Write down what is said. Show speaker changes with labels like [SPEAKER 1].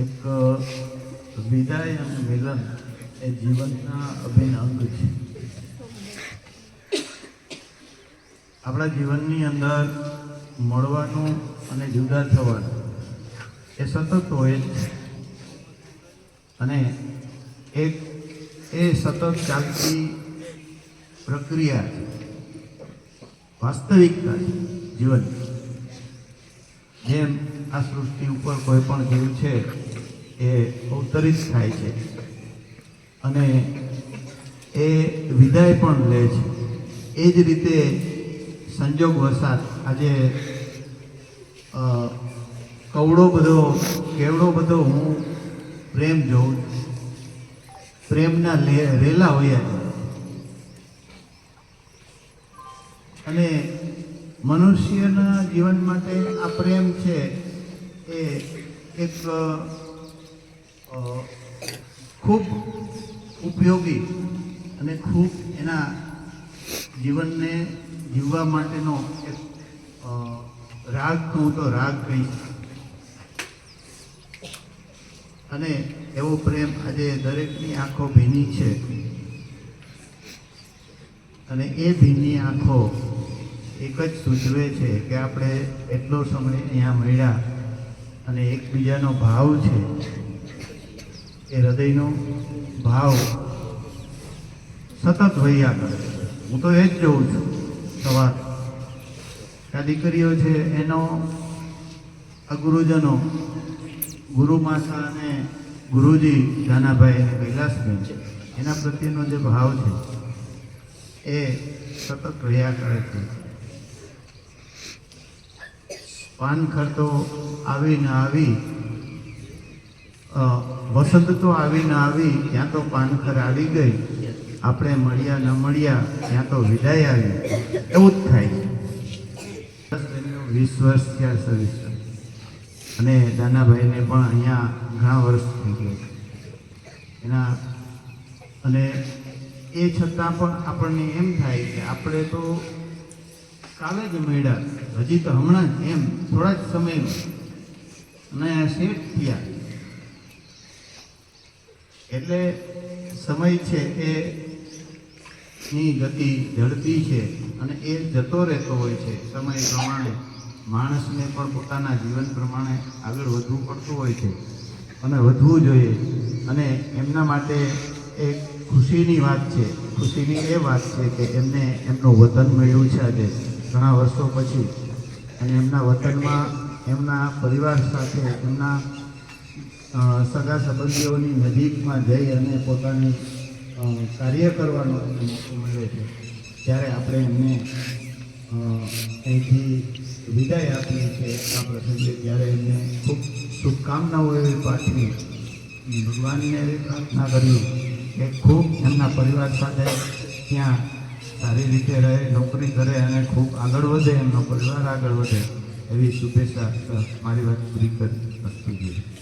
[SPEAKER 1] એક વિદાય અને મિલન એ જીવનના અભિન્ન અંગ છે. આપણા જીવનની અંદર મળવાનું અને જુદા થવાનું એ સતત હોય જ અને એક એ સતત ચાલતી પ્રક્રિયા છે. વાસ્તવિકતા છે જીવન જેમ આ સૃષ્ટિ ઉપર કોઈ પણ જીવ છે એ અવતરિત થાય છે. અને એ વિદાય પણ લે છે. એ જ રીતે સંજોગ વસાત આજે કવડો બધો, કેવડો બધો હું પ્રેમ જોઉં પ્રેમના લે- રેલા હોયા અને મનુષ્યના જીવન માટે આ પ્રેમ છે એ એક ખૂબ ઉપયોગી અને ખૂબ એના જીવનને જીવવા માટેનો એક રાગ કહું તો રાગ કહીશ અને એવો પ્રેમ આજે દરેકની આંખો ભીની છે. અને એ ભીની આંખો એક જ સૂચવે છે કે આપણે એટલો સમય અહીંયા મળ્યા અને એકબીજાનો ભાવ છે. એ હૃદયનો ભાવ સતત વહ્યા કરે હું તો એ જ જોઉં છું. સવાર. આ દીકરીઓ છે, એનો અગુરુજનો ગુરુ માસા અને ગુરુજી દાનાભાઈ અને કૈલાસબેન એના પ્રત્યેનો જે ભાવ છે, એ સતત રહ્યા કરે છે. પાનખર તો આવી ને આવી વસંત તો આવી ના આવી, ત્યાં તો પાનખર આવી ગઈ. આપણે મળ્યા ન મળ્યા, ત્યાં તો વિદાય આવી. એવું જ થાય. વીસ વર્ષ થયા સર્વિસ અને દાનાભાઈને પણ અહીંયા ઘણા વર્ષ થઈ ગયા એના, અને એ છતાં પણ આપણને એમ થાય કે આપણે તો કાલે જ મળ્યા. હજી તો હમણાં જ એમ, થોડા જ સમયમાં. અને શેઠ થયા. એટલે સમય છે એ ની ગતિ ઝડપી છે અને એ જતો રહેતો હોય છે. સમય પ્રમાણે માણસને પણ પોતાના જીવન પ્રમાણે આગળ વધવું પડતું હોય છે અને વધવું જોઈએ. અને એમના માટે એક ખુશીની વાત છે. ખુશીની એ વાત છે કે એમને એમનું વતન મળ્યું છે આજે ઘણા વર્ષો પછી. અને એમના વતનમાં એમના પરિવાર સાથે એમના સગા સંબંધીઓની નજીકમાં જઈ અને પોતાની કાર્ય કરવાનો મોકો મળ્યો છે. ત્યારે આપણે એમને અહીંથી વિદાય આપીએ છીએ આ પ્રસંગે. ત્યારે એમને ખૂબ શુભકામનાઓ એવી પાઠવી. ભગવાનને એવી પ્રાર્થના કરી કે ખૂબ એમના પરિવાર સાથે ત્યાં સારી રીતે રહે, નોકરી કરે અને ખૂબ આગળ વધે, એમનો પરિવાર આગળ વધે. એવી શુભેચ્છા મારી વાત પૂરી કરી. શકતી